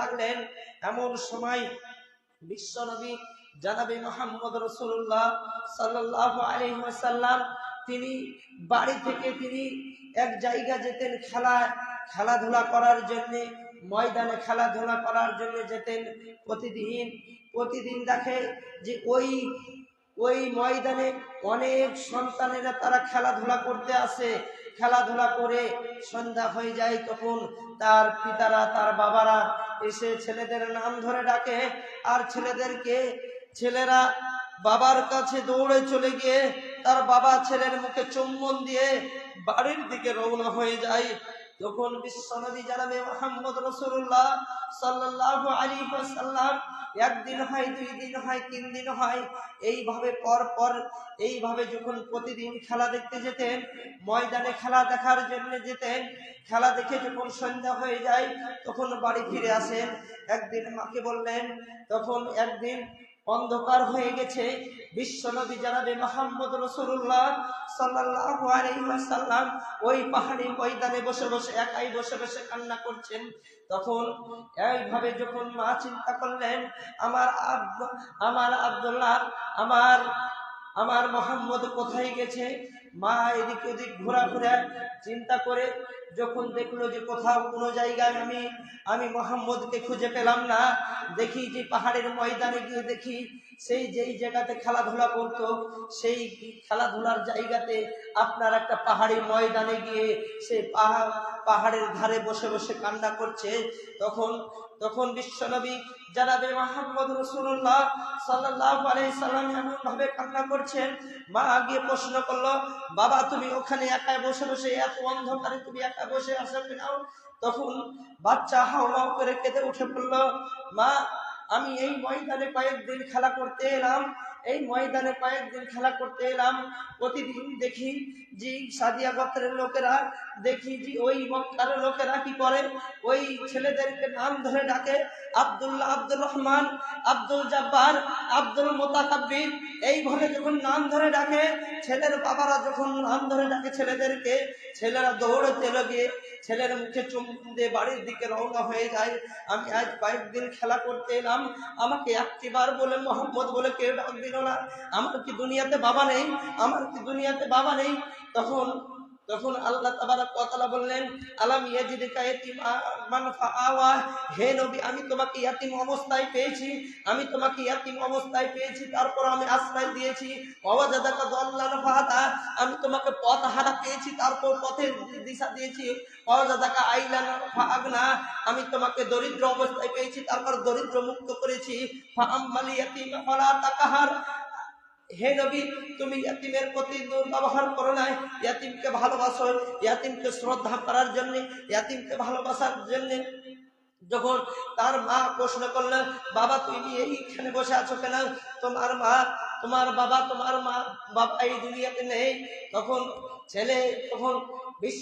লাগলেন। এমন সময় বিশ্বনবী জানাবে মোহাম্মদ রসুল্লাহ সাল্লাহ আলহিহাসাল্লাম তিনি বাড়ি থেকে তিনি এক জায়গা যেতেন খেলা, খেলাধুলা করার জন্য, ময়দানে খেলাধুলা করার জন্য যেতেন প্রতিদিন। প্রতিদিন দেখে যে ওই ওই ময়দানে অনেক সন্তানেরা তারা খেলাধুলা করতে আসে। খেলাধুলা করে সন্ধ্যা হয়ে যায় তখন তার পিতারা, তার বাবারা এসে ছেলেদের নাম ধরে ডাকে। আর ছেলেদেরকে ছেলেরা বাবার কাছে দৌড়ে চলে গিয়ে তার বাবা ছেলের মুখে চুম্বন দিয়ে বাড়ির দিকে রওনা হয়ে যায়। তখন বিশ্বনবী জানাবে মোহাম্মদ রসুল্লাহ সাল্লাহ আলী সাল্লাম একদিন হয়, দুই দিন হয়, তিন দিন হয়। এইভাবে পর পর, এইভাবে যখন প্রতিদিন খেলা দেখতে যেতেন, ময়দানে খেলা দেখার জন্য যেতেন, খেলা দেখে যখন সন্ধ্যা হয়ে যায়, তখন বাড়ি ফিরে আসেন। একদিন মাকে বললেন, তখন একদিন অন্ধকার হয়ে গেছে। বিশ্বনবী জানাবে মোহাম্মদ রসুল্লাহ সাল্লাহ আলাইহি ওই পাহাড়ি ময়দানে বসে বসে, একাই বসে বসে কান্না করছেন। তখন এইভাবে যখন মা চিন্তা করলেন, আমার আব্দ- আমার আবদুল্লাহ, আমার আমার মোহাম্মদ কোথায় গেছে? মা এদিক ওদিক ঘোরাঘুরা চিন্তা করে যখন দেখল যে কোথাও কোনো জায়গায় আমি আমি মোহাম্মদকে খুঁজে পেলাম না, দেখি যে পাহাড়ের ময়দানে গিয়ে দেখি সেই যেই জায়গাতে খেলাধুলা করতো, সেই খেলাধুলার জায়গাতে আপনার একটা পাহাড়ি ময়দানে গিয়ে সে পাহাড় পাহাড়ের ধারে বসে বসে কান্না করছে। তখন তখন বিশ্বনবী জানাবে মোহাম্মদ রসুল্লাহ সাল্লাহ আলাইসাল্লাম এমন ভাবে কান্না করছেন। মা গিয়ে প্রশ্ন করল বাবা, তুমি ওখানে একা বসে বসে এত অন্ধকারে তুমি একা বসে আসো নাও তখন বাচ্চা হাও হাও করে কেঁদে উঠে পড়ল মা, আমি এই ময়দানে কয়েকদিন খেলা করতে এলাম। এই ময়দানে কয়েকদিন খেলা করতে এলাম। প্রতিদিন দেখি যে সাদিয়া গোত্রের লোকেরা, দেখি যে ওই মক্কার লোকেরা কি করে। ওই ছেলেদেরকে নাম ধরে ডাকে, আব্দুল্লাহ আব্দুর রহমান, আব্দুল জব্বার, আব্দুল মোতাকাব্বির। এইভাবে যখন নাম ধরে ডাকে, ছেলের বাবারা যখন নাম ধরে ডাকে ছেলেদেরকে, ছেলেরা দৌড়ে চলে গিয়ে ছেলের মুখে চমকে দিয়ে বাড়ির দিকে রওনা হয়ে যায়। আমি আজ কয়েকদিন খেলা করতে এলাম। আমাকে একটিবার বলে মোহাম্মদ বলে কেউ ডাক দিল না। আমার কি দুনিয়াতে বাবা নেই? আমার কি দুনিয়াতে বাবা নেই? তখন তখন আল্লাহ তাআলা বললেন, আলাম হে নবী, আমি তোমাকে ইয়াতীম অবস্থায় পেয়েছি, আমি তোমাকে ইয়াতীম অবস্থায় পেয়েছি, তারপর আমি আশ্রয় দিয়েছি। আমি তোমাকে পথ হারা পেয়েছি, তারপর পথের দিশা দিয়েছি। আমি তোমাকে দরিদ্র অবস্থায় পেয়েছি, তারপর দরিদ্র মুক্ত করেছি হে নবী, তুমি ইয়াতিমের প্রতি দুর্ব্যবহার করো না ইয়াতিমকে ভালোবাসো, ইয়াতিমকে শ্রদ্ধা করার জন্য, ইয়াতিমকে ভালোবাসার জন্য। যখন তার মা প্রশ্ন করলেন বাবা তুমি এইখানে বসে আছো কেন? তোমার মা, তোমার বাবা, তোমার মা, বাবা এই দুনিয়াতে নেই? তখন ছেলে তখন বিশ্ব